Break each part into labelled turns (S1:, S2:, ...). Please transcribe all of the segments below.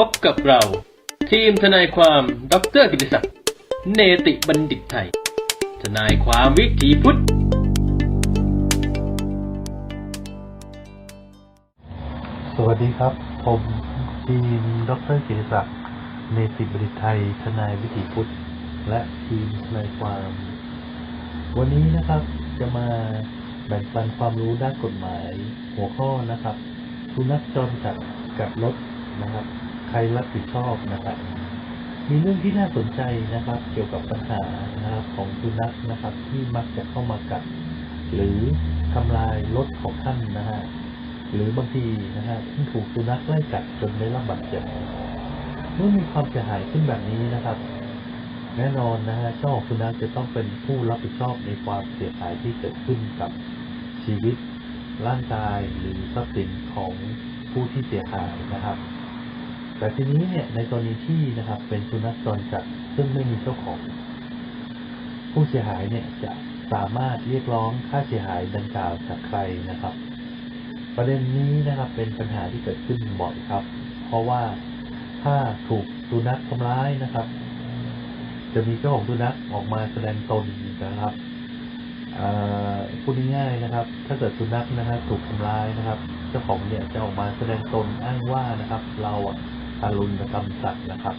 S1: พบกับเรา ทีมทนายความดรกิติศักดิ์เนติบัณฑิตไทย ทนายความวิถีพุทธ
S2: สวัสดีครับ ผมทีมดรกิติศักดิ์เนติบริตไทย ทนายวิถีพุทธ และทีมทนายความ วันนี้นะครับจะมาแบ่งปันความรู้ด้านกฎหมายหัวข้อนะครับสุนัขจรจัดกับรถนะครับ ใครรับผิดชอบนะครับ มีเรื่องที่น่าสนใจนะครับ เกี่ยวกับปัญหานะครับของสุนัขนะครับ ที่มักจะเข้ามากัด หรือทำลายรถของท่านนะฮะหรือบางทีนะฮะที่ถูกสุนัขไล่กัดจนได้รับบาดเจ็บเมื่อมีความเสียหายขึ้นแบบนี้นะครับ แน่นอนนะฮะเจ้าของสุนัขจะต้องเป็นผู้รับผิดชอบในความเสียหายที่เกิดขึ้นกับชีวิตร่างกายหรือทรัพย์สินของผู้ที่เสียหายนะครับ แต่ทีนี้เนี่ยในกรณีที่นะครับ เป็นสุนัขจรจัดซึ่งไม่มีเจ้าของ ผู้เสียหายเนี่ยจะสามารถเรียกร้องค่าเสียหายดังกล่าวจากใครนะครับ ประเด็นนี้นะครับเป็นปัญหาที่เกิดขึ้นบ่อยครับ เพราะว่าถ้าถูกสุนัขทำร้ายนะครับ จะมีเจ้าของสุนัขออกมาแสดงตนนะครับพูดง่ายๆนะครับ ถ้าเกิดสุนัขนะครับถูกทำร้ายนะครับ เจ้าของเนี่ยจะออกมาแสดงตนอ้างว่านะครับ เราอะ ทารุณกรรมสัตว์นะครับ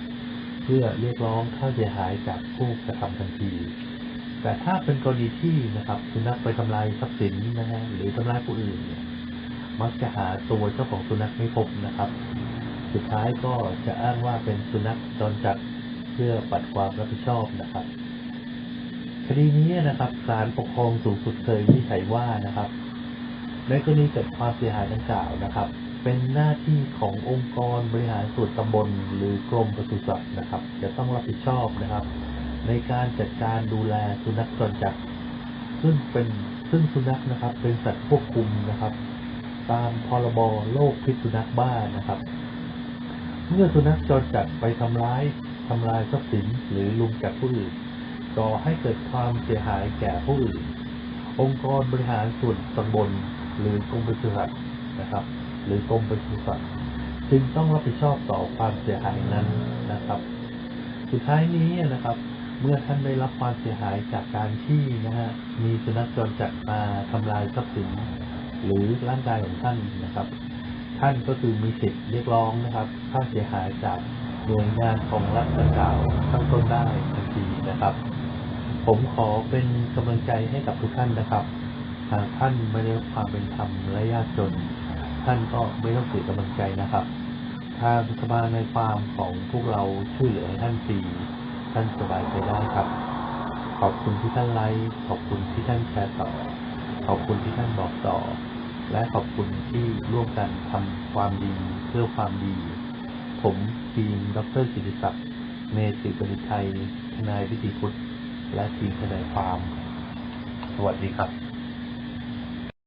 S2: เพื่อเรียกร้องค่าเสียหายจากผู้กระทำทันที แต่ถ้าเป็นกรณีที่นะครับสุนัขไปทำลายทรัพย์สินนะฮะหรือทำร้ายผู้อื่นเนี่ยมักจะหาตัวเจ้าของสุนัขไม่พบนะครับ สุดท้ายก็จะอ้างว่าเป็นสุนัขจรจัดเพื่อปัดความรับผิดชอบนะครับคดีนี้นะครับศาลปกครองสูงสุดเคยวินิจฉัยว่านะครับ ในกรณีเกิดความเสียหายดังกล่าวนะครับ เป็นหน้าที่ขององค์กรบริหารส่วนตำบลหรือกรมปศุสัตว์นะครับ จะต้องรับผิดชอบนะครับ ในการจัดการดูแลสุนัขจรจัดซึ่งเป็นซึ่งสุนัขนะครับ เป็นสัตว์ควบคุมนะครับ ตามพรบโรคพิษสุนัขบ้านะครับ เมื่อสุนัขจรจัดไปทำร้ายทำลายทรัพย์สินหรือลุมกัดผู้อื่นก่อให้เกิดความเสียหายแก่ผู้อื่น องค์กรบริหารส่วนตำบลหรือกรมปศุสัตว์นะครับ หรือกรมปศุสัตว์จึงต้องรับผิดชอบต่อความเสียหายนั้นนะครับ สุดท้ายนี้นะครับ เมื่อท่านได้รับความเสียหายจากการที่นะฮะมีสุนัขจรจัดมาทำลายทรัพย์สินหรือร่างกายของท่านนะครับ ท่านก็คือมีสิทธิ์เรียกร้องนะครับค่าเสียหายจากหน่วยงานของรัฐดังกล่าวข้งต้นได้ทันทีนะครับ ผมขอเป็นกำลังใจให้กับทุกท่านนะครับหากท่านไม่ได้รับความเป็นธรรมและยากจน ท่านก็ไม่ต้องเสียกำลังใจนะครับทางสภาในความของพวกเราช่วยเหลือท่านฟรีท่านสบายใจได้ครับ ขอบคุณที่ท่านไลค์ขอบคุณที่ท่านแชร์ต่อ ขอบคุณที่ท่านบอกต่อ และขอบคุณที่ร่วมกันทำความดีเพื่อความดี ผมทีมดรกิติศักดิ์เมติบริไทยทนายวิธีพุทธและทีมทนายความ สวัสดีครับ